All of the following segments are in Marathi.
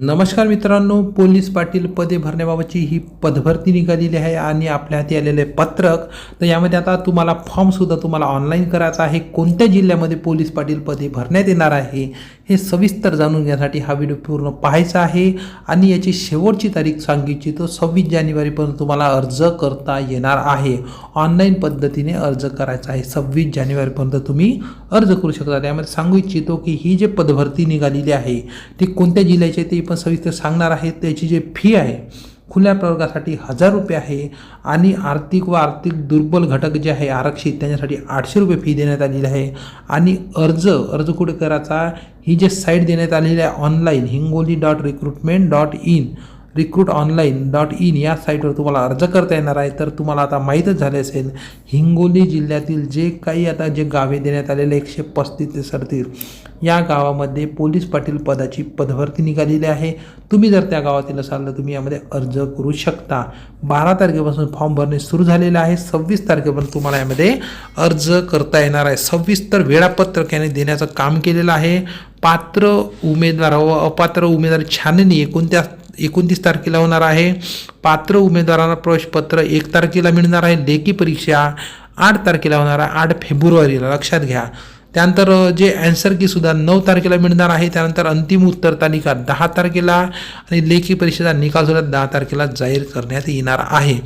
नमस्कार मित्रांनो पोलीस पाटील पदे भरण्याबाबतची ही पदभरती निघालेली आहे आणि आपल्या हाती आलेले पत्रक. तर यामध्ये आता तुम्हाला फॉर्मसुद्धा तुम्हाला ऑनलाईन करायचा आहे. कोणत्या जिल्ह्यामध्ये पोलीस पाटील पदे भरण्यात येणार आहे? हे सविस्तर जाणून घेण्यासाठी हा व्हिडिओ पूर्ण पाहायचा आहे. आणि याची शेवटची तारीख सांगू तो सव्वीस जानेवारीपर्यंत तुम्हाला अर्ज करता येणार आहे. ऑनलाईन पद्धतीने अर्ज करायचा आहे. सव्वीस जानेवारीपर्यंत तुम्ही अर्ज करू शकता. त्यामध्ये सांगू इच्छितो की ही जे पदभरती निघालेली आहे ती कोणत्या जिल्ह्याची ते पण सविस्तर सांगणार आहे. त्याची जी फी आहे खुल्या प्रवर्गासाठी हजार रुपये आहे आणि आर्थिक व आर्थिक दुर्बल घटक जे आहे आरक्षित त्यांच्यासाठी आठशे रुपये फी देण्यात आलेली आहे. आणि अर्ज अर्ज कुठे करायचा? ही जे साईट देण्यात आलेली आहे online Hingoli dot recruitment dot in recruit online dot in या साईटवर तुम्हाला अर्ज करता येणार आहे. तर तुम्हाला आता माहीतच झाले असेल हिंगोली जिल्ह्यातील जे काही आता जे गावे देण्यात आलेले एकशे पस्तीस ते सडतीस या गावामध्ये पोलीस पाटील पदाची पदभरती निघालेली आहे. तुम्ही जर त्या गावातील असाल तर तुम्ही यामध्ये अर्ज करू शकता. बारा तारखेपासून फॉर्म भरणे सुरू झालेलं आहे. सव्वीस तारखेपर्यंत तुम्हाला यामध्ये अर्ज करता येणार आहे. सविस्तर वेळापत्रक याने देण्याचं काम केलेलं आहे. पात्र उमेदवार व अपात्र उमेदवार छाननी एकोणत्या एकोणतीस तारखेला होणार आहे. पात्र उमेदवारांना प्रवेशपत्र एक तारखेला मिळणार आहे. लेखी परीक्षा आठ तारखेला होणार आहे. आठ फेब्रुवारीला. लक्षात घ्या. त्यानंतर जे अँसर की सुद्धा नऊ तारखेला मिळणार आहे त्यानंतर अंतिम उत्तर तालिका दहा तारखेला आणि लेखी परीक्षेचा निकाल सुद्धा दहा तारखेला जाहीर करण्यात येणार आहे.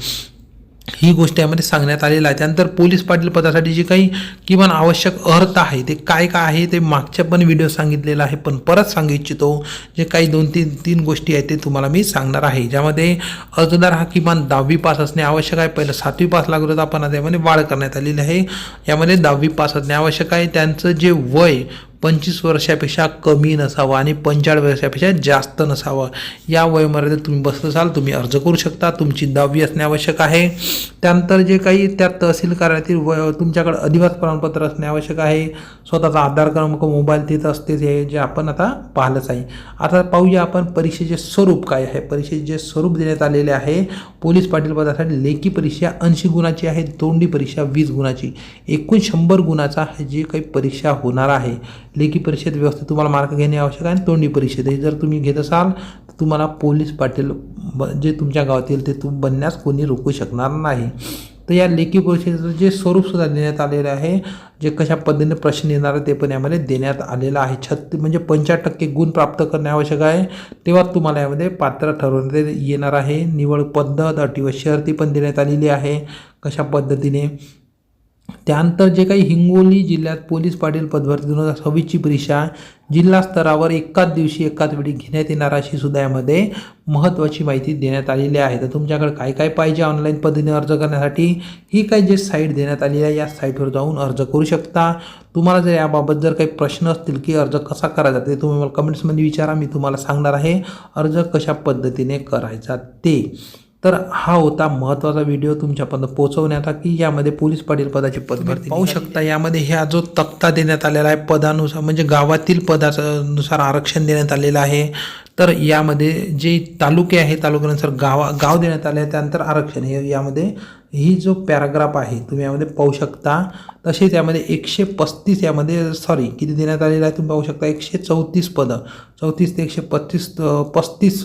ही गोष्ट यामध्ये सांगण्यात आलेली आहे. त्यानंतर पोलीस पाटील पदासाठी जी काही किमान आवश्यक अर्थ आहे ते काय काय आहे ते मागच्या पण व्हिडिओ सांगितलेला आहे. पण परत सांगू इच्छितो जे काही दोन तीन तीन गोष्टी आहेत ते तुम्हाला मी सांगणार आहे. ज्यामध्ये अर्जदार हा किमान दहावी पास असणे आवश्यक आहे. पहिलं सातवी पास लागलं होतं आपण त्यामध्ये वाढ करण्यात आलेली आहे. यामध्ये दहावी पास असणे आवश्यक आहे. त्यांचं जे वय पंचवीस वर्षापेक्षा कमी नसावं आणि पंचाळीस वर्षापेक्षा जास्त नसावं. या वयोमर्यादेत तुम्ही बसत असाल तुम्ही अर्ज करू शकता तुमची दहावी असणे आवश्यक आहे. त्यानंतर जे काही त्या तहसील कार्यालयातील वय तुमच्याकडे अधिवास प्रमाणपत्र असणे आवश्यक आहे. स्वतःचा आधार क्रमांक मोबाईल तिथं असते हे जे आपण आता पाहिलंच आहे. आता पाहूया आपण परीक्षेचे स्वरूप काय आहे. परीक्षेचे जे स्वरूप देण्यात आलेले आहे पोलीस पाटील पदासाठी लेखी परीक्षा ऐंशी गुणाची आहे तोंडी परीक्षा वीस गुणाची. एकूण शंभर गुणाचा जे काही परीक्षा होणार आहे लेखी परीक्षेत व्यवस्थित तुम्हाला मार्क घेणे आवश्यक आहे आणि तोंडी परीक्षेत हे जर तुम्ही घेत असाल तर तुम्हाला पोलीस पाटील ब जे तुमच्या गावातील ते तुम बनण्यास कोणी रोखू शकणार नाही. तर या लेखी परीक्षेचं जे स्वरूपसुद्धा देण्यात आलेलं आहे जे कशा पद्धतीने प्रश्न येणार आहे ते पण यामध्ये देण्यात आलेलं आहे. छत्ती म्हणजे पंच्याहत्तर टक्के गुण प्राप्त करणे आवश्यक आहे. तेव्हा तुम्हाला यामध्ये पात्र ठरवण्यात येणार आहे. निवड पद्धत अटी व शर्ती पण देण्यात आलेली आहे. कशा पद्धतीने त्यानंतर जे काही हिंगोली जिल्ह्यात पोलीस पाटील पदभरती दोन हजार सव्वीसची परीक्षा जिल्हा स्तरावर एकाच दिवशी एकाच वेळी घेण्यात येणार अशी सुद्धा यामध्ये महत्त्वाची माहिती देण्यात आलेली आहे. तर तुमच्याकडे काय काय पाहिजे ऑनलाईन पद्धतीने अर्ज करण्यासाठी? ही काही जे साईट देण्यात आलेली आहे या साईटवर जाऊन अर्ज करू शकता. तुम्हाला जर याबाबत जर काही प्रश्न असतील की अर्ज कसा करायचा ते तुम्ही मला कमेंट्समध्ये विचारा. मी तुम्हाला सांगणार आहे अर्ज कशा पद्धतीने करायचा ते. तर हा होता महत्त्वाचा व्हिडिओ तुमच्यापर्यंत पोहोचवण्याचा की यामध्ये पोलीस पाटील पदाची पदभरती पाहू शकता यामध्ये हा जो तक्ता देण्यात आलेला आहे पदानुसार म्हणजे गावातील पदानुसार आरक्षण देण्यात आलेलं आहे. तर यामध्ये जे तालुके आहे तालुक्यानुसार गावा गाव देण्यात आले आहे त्यानंतर आरक्षण. हे यामध्ये ही जो पॅराग्राफ आहे तुम्ही यामध्ये पाहू शकता. तसेच यामध्ये एकशे पस्तीस यामध्ये सॉरी किती देण्यात आलेलं आहे तुम्ही पाहू शकता एकशे चौतीस पदं. चौतीस ते एकशे पस्तीस पस्तीस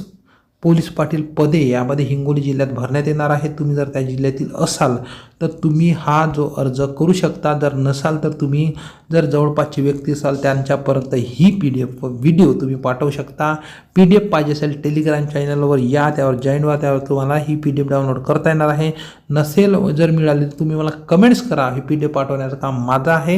पोलीस पाटील पदे यामध्ये हिंगोली जिल्ह्यात भरण्यात येणार आहे तुम्ही जर त्या जिल्ह्यातील असाल तर तुम्ही हा जो अर्ज करू शकता जर नसाल तर तुम्ही जर जवळपासची व्यक्ती असाल त्यांच्यापर्यंत ही पी डी एफ व्हिडिओ तुम्ही पाठवू शकता. पी डी एफ पाहिजे असेल टेलिग्राम चॅनलवर या त्यावर जॉईन व्हा त्यावर तुम्हाला ही पी डी एफ डाउनलोड करता येणार आहे. नसेल जर मिळाली तर तुम्ही मला कमेंट्स करा. ही पी डी एफ पाठवण्याचं काम माझं आहे.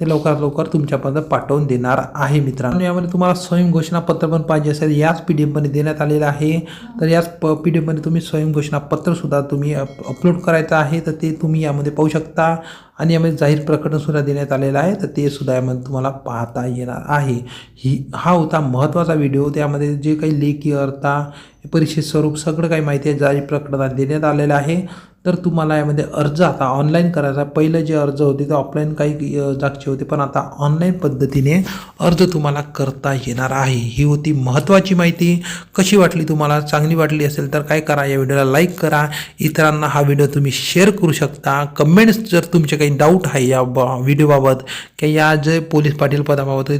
ते लवकरात लवकर तुमच्यापर्यंत पाठवून देणार आहे मित्रांनो. यामध्ये तुम्हाला स्वयं घोषणापत्र पण पाहिजे असेल. याच पी डी एफमध्ये देण्यात आलेलं आहे. तर याच प पी डी एफमध्ये तुम्ही स्वयं घोषणापत्रसुद्धा तुम्ही अप अपलोड करायचं आहे. तर ते तुम्ही यामध्ये पाहू शकता. आणि यामध्ये जाहीर प्रकरणसुद्धा देण्यात आलेलं आहे. तर ते सुद्धा यामध्ये तुम्हाला पाहता येणार आहे. ही हा होता महत्त्वाचा व्हिडिओ. त्यामध्ये जे काही लेखी अर्था परीक्षेत स्वरूप सगळं काही माहिती आहे. जाहीर प्रकरणात देण्यात आलेलं आहे. तर तुम्हाला यामध्ये अर्ज आता ऑनलाईन करायचा. पहिलं जे अर्ज होते ते ऑफलाईन काही जागचे होते. पण आता ऑनलाईन पद्धतीने अर्ज तुम्हाला करता येणार आहे. ही होती महत्त्वाची माहिती. कशी वाटली तुम्हाला? चांगली वाटली असेल तर काय करा? या व्हिडिओला लाईक करा. इतरांना हा व्हिडिओ तुम्ही शेअर करू शकता. कमेंट्स जर तुमचे काही डाऊट आहे या ब व्हिडिओबाबत किंवा या जे पोलीस पाटील पदाबाबत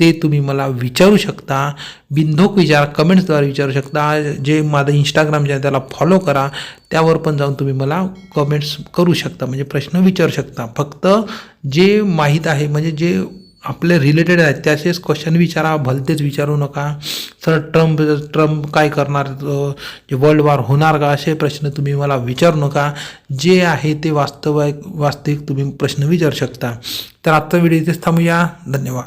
ते तुम्ही मला विचारू शकता. बिंदोक विचार कमेंट्सद्वारे विचारू शकता. जे माझं इंस्टाग्राम जे आहे त्याला फॉलो करा. त्यावर पण जाऊन तुम्ही मला कमेंट्स करू शकता. म्हणजे प्रश्न विचारू शकता. फक्त जे माहीत आहे म्हणजे जे आपले रिलेटेड आहेत त्याचेच क्वेश्चन विचारा. भलतेच विचारू नका. सर ट्रम्प ट्रम्प काय करणार? जे वर्ल्ड वॉर होणार का? असे प्रश्न तुम्ही मला विचारू नका. जे आहे ते वास्तविक वास्तविक तुम्ही प्रश्न विचारू शकता. तर आजचा व्हिडिओ इथेच थांबूया. धन्यवाद.